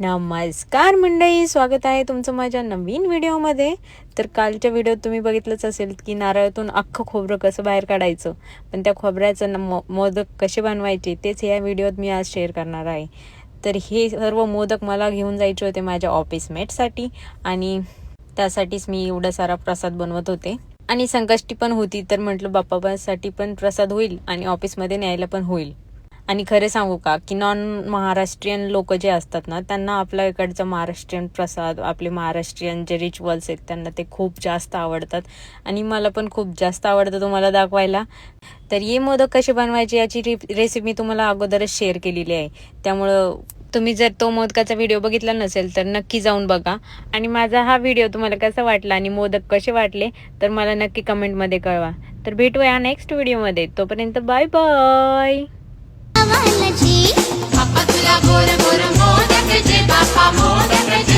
नमस्कार मंडळी स्वागत आहे तुमचं माझ्या नवीन व्हिडिओमध्ये. तर कालच्या व्हिडिओत तुम्ही बघितलंच असेल की नारळातून अख्खं खोबरं कसं बाहेर काढायचं पण त्या खोबऱ्याचं न- मो- मोदक कसे बनवायचे तेच या व्हिडिओत मी आज शेअर करणार आहे. तर हे सर्व मोदक मला घेऊन जायचे होते माझ्या ऑफिसमेटसाठी आणि त्यासाठीच मी एवढा सारा प्रसाद बनवत होते. आणि संकष्टी पण होती तर म्हटलं बाप्पासाठी पण प्रसाद होईल आणि ऑफिसमध्ये न्यायला पण होईल. आणि खरे सांगू का की नॉन महाराष्ट्रीयन लोक जे असतात ना त्यांना आपल्या इकडचा महाराष्ट्रीयन प्रसाद आपले महाराष्ट्रीयन जे रिच्युअल्स आहेत त्यांना ते खूप जास्त आवडतात. आणि मला पण खूप जास्त आवडतं तुम्हाला दाखवायला. तर ये मोदक कसे बनवायचे याची रेसिपी मी तुम्हाला अगोदरच शेअर केलेली आहे. त्यामुळं तुम्ही जर तो मोदकाचा व्हिडिओ बघितला नसेल तर नक्की जाऊन बघा. आणि माझा हा व्हिडिओ तुम्हाला कसा वाटला आणि मोदक कसे वाटले तर मला नक्की कमेंटमध्ये कळवा. तर भेटूया नेक्स्ट व्हिडिओमध्ये तोपर्यंत बाय बाय